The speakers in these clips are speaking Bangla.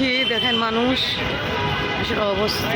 দুঃখী দেখেন মানুষ আসলে অবস্থা।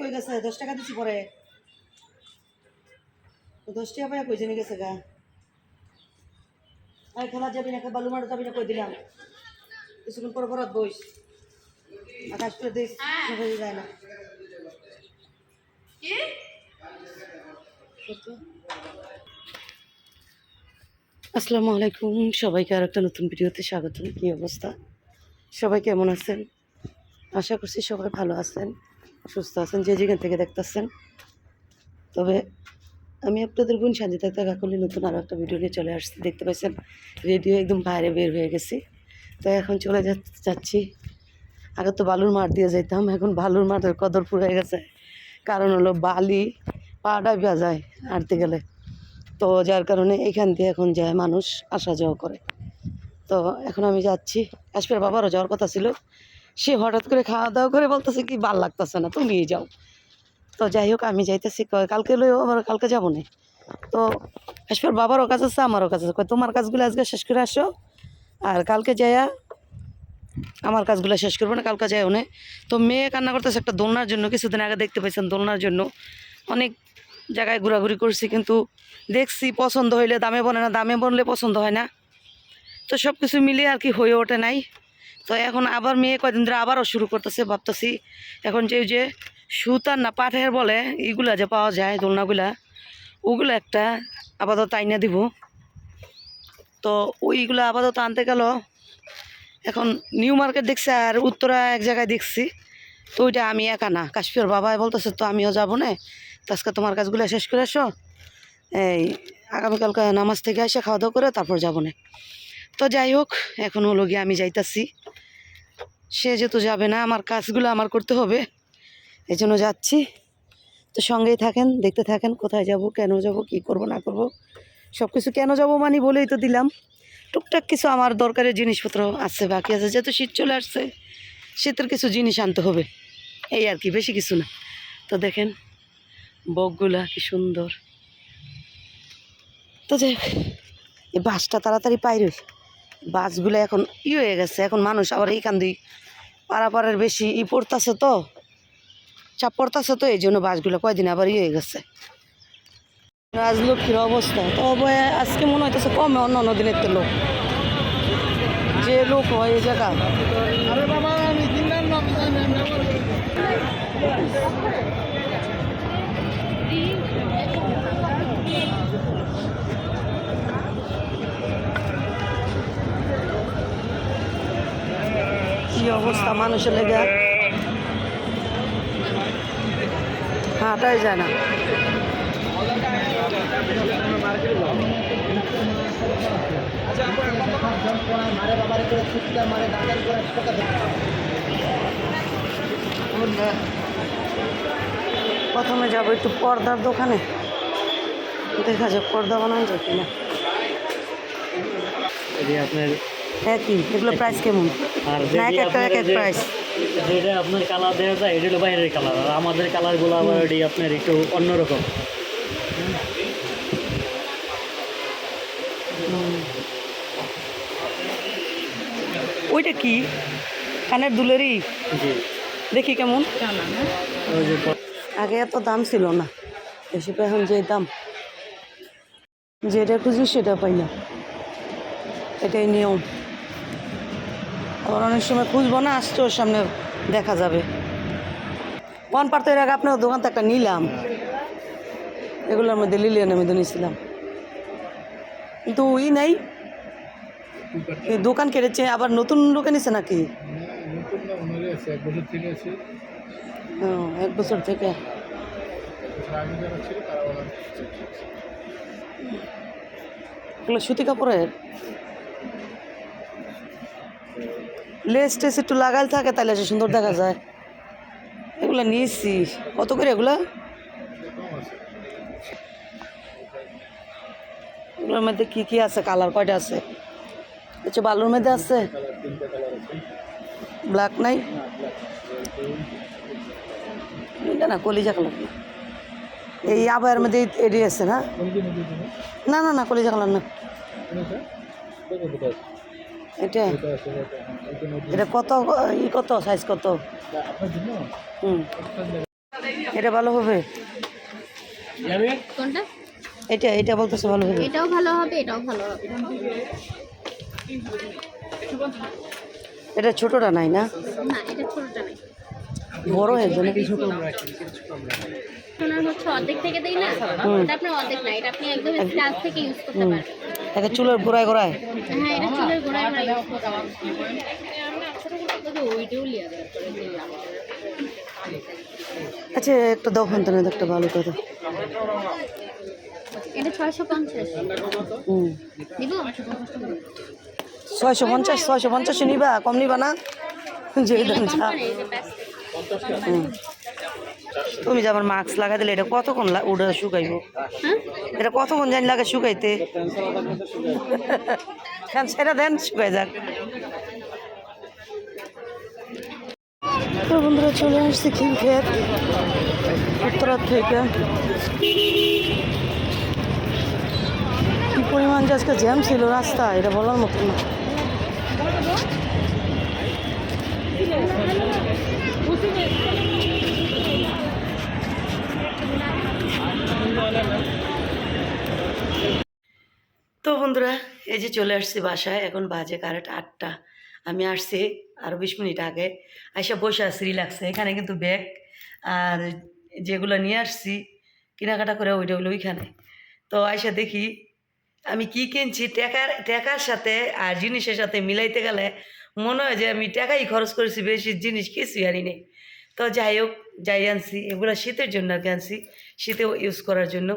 কই গেছে? দশ টাকা দিছি পরে। দশ টাকা পাইয়া কই জেনে গেছে গা। আর খেলা যাবি না বালু মারা যাবি না কই দিলাম। কিছুক্ষণ পর পর বইস। আকাশ করে দিস হয়ে যায় না। কত? আসসালামু আলাইকুম। সবাইকে আর একটা নতুন ভিডিওতে স্বাগত কী অবস্থা? সবাই কেমন আছেন? আশা করছি সবাই ভালো আছেন, সুস্থ আছেন, যে যেখান থেকে দেখতেছেন। তবে আমি আপনাদের বোন সাজিতা দেখা করলে নতুন আরও একটা ভিডিও নিয়ে চলে আসছি। দেখতে পাচ্ছেন, রেডিও একদম বাইরে বের হয়ে গেছি। তো এখন চলে যাচ্ছি। আগে তো বালুর মাঠ দিয়ে যাইতাম, এখন বালুর মাঠের কদর পুড়ে গেছে। কারণ হলো বালি পাটা যায় হাঁটতে গেলে। তো যার কারণে এখান দিয়ে এখন যায়, মানুষ আসা যাওয়া করে। তো এখন আমি যাচ্ছি। কাশ্মীর বাবারও যাওয়ার কথা ছিল। সে হঠাৎ করে খাওয়া দাওয়া করে বলতেছে কি, ভালো লাগতেছে না, তুমি যাও। তো যাই হোক, আমি যাইতেছি। কালকে লইও, আবার কালকে যাব না। তো কাশ্মীর বাবারও কাজ আছে, আমারও কাজ আছে। তোমার কাজগুলো আজকে শেষ করে আসো। আর কালকে যাইয়া আমার কাজগুলো শেষ করব না, কালকে যাই না। তো মেয়ে কান্না করতেছে একটা দোলনার জন্য, কিছুদিন আগে দেখতে পাইছেন দোলনার জন্য। অনেক জায়গায় ঘোরাঘুরি করছি, কিন্তু দেখছি পছন্দ হইলে দামে বনে না, দামে বনলে পছন্দ হয় না। তো সব কিছু মিলিয়ে আর কি হয়ে ওঠে নাই। তো এখন আবার মেয়ে কয়দিন ধরে আবারও শুরু করতেছে, ভাবতেছি এখন যে যে সুতার না পাঠের বলে, এগুলা যে পাওয়া যায় দোলনাগুলা, ওগুলো একটা আপাতত আইনা দিব। তো ওইগুলো আপাতত আনতে গেল। এখন নিউ মার্কেট দেখছি আর উত্তরা এক জায়গায় দেখছি। তো ওইটা আমি একা না, কাশ্মীর বাবাই বলতেছে তো আমিও যাব না। আজকে তোমার কাজগুলো শেষ করে আসো। এই আগামীকালকে নামাজ থেকে এসে খাওয়া দাওয়া করে তারপর যাব না। তো যাই হোক, এখন হলো গিয়ে আমি যাইতাছি। সে যেহেতু যাবে না, আমার কাজগুলো আমার করতে হবে। এই জন্য যাচ্ছি। তো সঙ্গেই থাকেন, দেখতে থাকেন, কোথায় যাব, কেন যাব, কি করব, না করব। সব কিছু কেন যাব মানে বলেই তো দিলাম। টুকটাক কিছু আমার দরকারের জিনিসপত্র আছে, বাকি আছে। যেহেতু শীত চলে আসছে, শীতের কিছু জিনিস আনতে হবে। এই আর কি, বেশি কিছু না। তো দেখেন বকগুলা কি সুন্দর। তো যাই এই বাসটা তাড়াতাড়ি পাইর বাসগুলো এখন ই হয়ে গেছে এখন মানুষ আবার এইখান দিয়ে পারাপারের বেশি ই পড়তাছে তো চাপ পড়তাছে তো এই জন্য বাসগুলো কয়দিন আবার ই হয়ে গেছে। রাজলক্ষ্মীর অবস্থা তো তবে আজকে মনে হইতেছে কমে অন্য অন্য দিনের তো লোক। যে লোক হয় এই জায়গা। অবস্থা মানুষের লেগে। হাঁটাই যায় না। প্রথমে যাব একটু পর্দার দোকানে। দেখা যাক পর্দা বানানো যায় কিনা। আপনার একই এগুলো প্রাইস কেমন? না এক একটা এক এক প্রাইস যেটা আপনার কালার দেওয়া যায় এটা হলো বাইরের কালার আর আমাদের কালারগুলো আবার এটি আপনার একটু অন্যরকম। ওইটা কি? কানের দুলেরই? দেখি কেমন। আগে এত দাম ছিল না। বেশি তো এখন যে দাম। যেটা খুঁজি সেটা পাই না। এটাই নিয়ম। আবার অনেক সময় খুঁজবো না, আসছে ওর সামনে দেখা যাবে। ওয়ান পার্ট এর আগে আপনার দোকান থেকে একটা নিলাম। এগুলোর মধ্যে লিলিয়ানের মধ্যে নিয়েছিলাম। কিন্তু ই নাই। দোকান কেটেছে, আবার নতুন লোকে নিছে নাকি? এক বছর থেকে। এগুলো সুতি কাপড়ের? লেস টেস একটু লাগাল থাকে তাহলে সে সুন্দর দেখা যায়। এগুলো নিয়েছি। কত করে এগুলা? এগুলোর মধ্যে কী কী আছে? কালার কয়টা আছে? আচ্ছা বালুর মধ্যে আছে? ব্ল্যাক নাই? না, কলিজা কালার। এই আবার মধ্যে এডি আছে না? না না না, কলিজা কালার না। এটা? এটা কত ই কত সাইজ কত? হুম। এটা ভালো হবে? এটা এটা বলতেছে ভালো হবে। এটাও ভালো হবে এটাও ভালো হবে। এটা ছোটটা নাই না? না এটা ছোটটা নেই। বড় হয়ে যাবে সোনার হচ্ছে অর্ধেক থেকে দেই না? এটা আপনার অর্ধেক না এটা আপনি একদম স্টার্ট থেকে ইউজ করতে পারবেন। এটা চুলের গোড়ায় গোড়ায়? হ্যাঁ এটা চুলের গোড়ায় গোড়ায় আচ্ছা একটা দোকান তো একটা ভালো কথা। এটা ছয়শো পঞ্চাশ। ছয়শো পঞ্চাশ ছয়শো পঞ্চাশ নিবা কম নিবা না। যে দাম তুমি যে আমার মাস্ক লাগা দিলে এটা কতক্ষণ লা- উড়ে শুকাইব? এটা কতক্ষণ জানি লাগে শুকাইতে? সেটা দেন শুকাই যাক। তো বন্ধুরা চলে আসছি খিলক্ষেত উত্তরার থেকে। কি পরিমাণ যে আজকে জ্যাম ছিল রাস্তা এটা বলার মতো না। তো বন্ধুরা, এই যে চলে আসছি বাসায়, এখন বাজে কারেক্ট আটটা। আমি আসছি আরও বিশ মিনিট আগে। আইসা বসে আছি রিল্যাক্সে এখানে কিন্তু ব্যাগ আর যেগুলো নিয়ে আসছি, কেনাকাটা করে ওইটা হলো ওইখানে। তো আইসা দেখি, আমি কি কিনছি? টাকার টাকার সাথে আর জিনিসের সাথে মিলাইতে গেলে মনে হয় যে আমি টাকাই খরচ করেছি, বেশি জিনিস কিছুই আনি নেই। তো যাই হোক, যাই আনছি। এগুলো শীতের জন্য আনছি। শীতে ইউজ করার জন্য।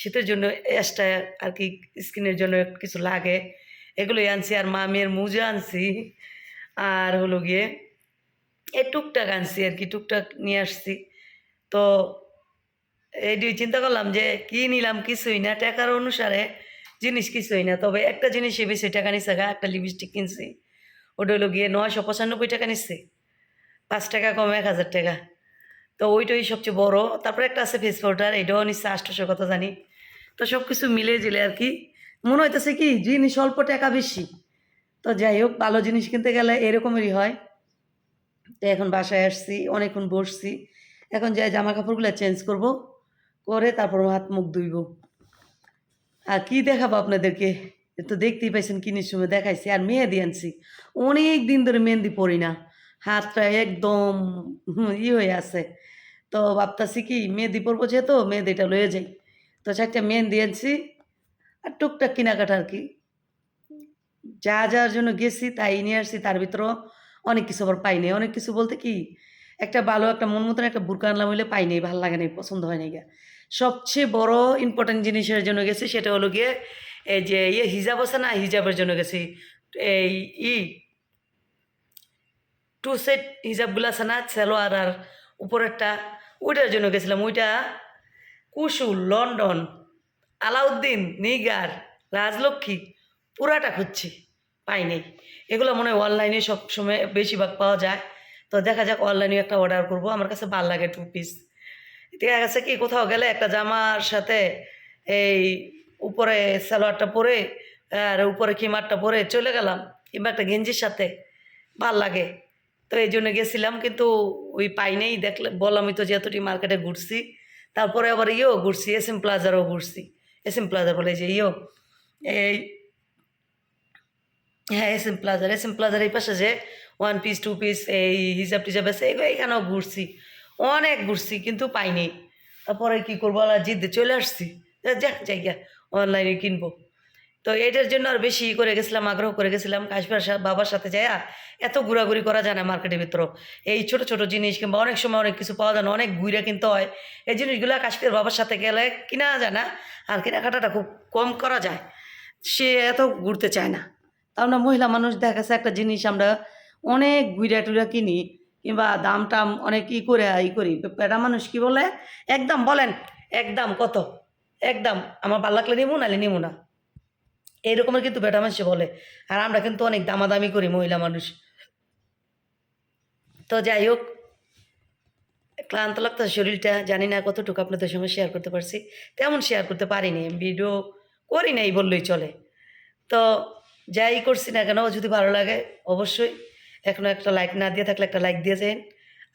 শীতের জন্য এক্সট্রা আর কি স্কিনের জন্য কিছু লাগে। এগুলোই আনছি, আর মামের মুজা আনছি। আর হলো গিয়ে এই টুকটাক আনছি আর কি, টুকটাক নিয়ে আসছি। তো এই দুই চিন্তা করলাম যে কি নিলাম কিছুই না, টাকার অনুসারে জিনিস কিছুই না। তবে একটা জিনিসে বেশি টাকা নিচ্ছে গা, একটা লিপস্টিক কিনছি। ওটা হলো গিয়ে নয়শো পঁচানব্বই টাকা নিচ্ছে পাঁচ টাকা কম, এক হাজার টাকা। তো ওইটাই সবচেয়ে বড়। তারপরে একটা আছে ফেস পাউডার এটাও নিচ্ছে আটশোশো কথা জানি। তো সব কিছু মিলে জিলে আর কি। মনে হইতেছে কি, জিনিস অল্প টাকা বেশি। তো যাই হোক, ভালো জিনিস কিনতে গেলে এরকমেরই হয়। তো এখন বাসায় আসছি, অনেকক্ষণ বসছি। এখন যাই জামা কাপড়গুলো চেঞ্জ করব, করে তারপর হাত মুখ ধুইব। আর কি দেখাবো আপনাদেরকে? তো দেখতেই পাইছেন কিনির সময় দেখাইছি। আর মেহেদি আনছি। অনেক দিন ধরে মেহেন্দি পরি না। হাতটা একদম ই হয়ে আছে। তো ভাবতাছি কি মেহেদি পরবো যেহেতু মেহেদিটা লয়ে যাই। তো চারটা মেন দিয়েছি আর টুকটাক কেনাকাটা আর কি। যা যার জন্য গেছি, তাই নিয়ে আসছি। তার ভিতরেও অনেক কিছু আবার পাই নাই। অনেক কিছু বলতে কি, একটা ভালো, একটা মন মতন একটা বুরকা আনলাম হইলে পাই নাই, ভালো লাগে নাই, পছন্দ হয় নাই গা। সবচেয়ে বড় ইম্পর্টেন্ট জিনিসের জন্য গেছি সেটা হলো গিয়ে এই যে ইয়ে হিজাব আছে না, হিজাবের জন্য গেছি। এই ই টু সেট হিজাবগুলো আছে না, সেলোয়ার আর উপরেরটা, ওইটার জন্য গেছিলাম। ওইটা কুসুল লন্ডন, আলাউদ্দিন, নিগার, রাজলক্ষ্মী, পুরাটা খুঁজছি পাই নাই এগুলো মনে হয় অনলাইনে সব সময় বেশিরভাগ পাওয়া যায়। তো দেখা যাক অনলাইনে একটা অর্ডার করব। আমার কাছে ভালো লাগে টু পিস দেখা গেছে কি, কোথাও গেলে একটা জামার সাথে এই উপরে সালোয়ারটা পরে, আর উপরে কিমারটা পরে চলে গেলাম, কিংবা একটা গেঞ্জির সাথে। ভালো লাগে। তো এই জন্য গেছিলাম, কিন্তু ওই পাই নেই। দেখলে বললামই তো যে এতটি মার্কেটে ঘুরছি। তারপরে আবার ইয়েও ঘুরছি, এস এম প্লাজারও ঘুরছি। এস এম প্লাজা বলে যে ইয়েও, এই হ্যাঁ এস এম প্লাজার, এস এম প্লাজার এই পাশে যে ওয়ান পিস, টু পিস, এই হিসাব টিসাব আছে এখানেও ঘুরছি। অনেক ঘুরছি কিন্তু পাইনি। তারপরে কী করব জিদ্দে চলে আসছি। যাক যাই গিয়া অনলাইনে কিনবো। তো এটার জন্য আর বেশি করে গেছিলাম, আগ্রহ করে গেছিলাম কাশবার বাবার সাথে যায় এত ঘোরাঘুরি করা যায় না মার্কেটের ভিতর এই ছোট ছোট জিনিস কিংবা অনেক সময় অনেক কিছু পাওয়া যায় না, অনেক ঘুরে কিনতে হয়। এই জিনিসগুলো কাশ্মীর বাবার সাথে গেলে কিনা যায় না, আর কেনাকাটাটা খুব কম করা যায়। সে এত ঘুরতে চায় না। না মহিলা মানুষ দেখা গেছে একটা জিনিস আমরা অনেক ঘুরা টুরা কিনি কিংবা দাম টাম অনেক ই করে, ই করি। পেটা মানুষ কি বলে? একদম বলেন, একদম কত? একদম, আমার ভালো লাগলে নিবো নাহলে নিবো না। এইরকমের কিন্তু বেটা মানুষ বলে। আর আমরা কিন্তু অনেক দামাদামি করি মহিলা মানুষ। তো যাই হোক, ক্লান্ত লাগতো শরীরটা, জানি না কতটুকু আপনাদের সঙ্গে শেয়ার করতে পারছি। তেমন শেয়ার করতে পারিনি ভিডিও করি নাই বললেই চলে। তো যাই করছি না কেন, যদি ভালো লাগে অবশ্যই এখনও একটা লাইক না দিয়ে থাকলে একটা লাইক দিয়ে যান।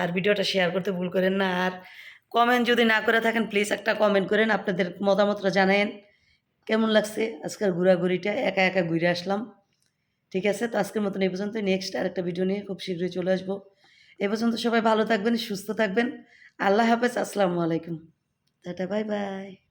আর ভিডিওটা শেয়ার করতে ভুল করেন না। আর কমেন্ট যদি না করে থাকেন প্লিজ একটা কমেন্ট করেন, আপনাদের মতামতটা জানায়েন। কেমন লাগছে? আজকের ঘোরাঘুরিটা, একা একা ঘুরে আসলাম। ঠিক আছে? তো আজকের মতন এই পর্যন্ত নেক্সট আর একটা ভিডিও নিয়ে খুব শীঘ্রই চলে আসব। এ পর্যন্ত সবাই ভালো থাকবেন, সুস্থ থাকবেন। আল্লাহ হাফেজ, আসসালামু আলাইকুম। Tata bye bye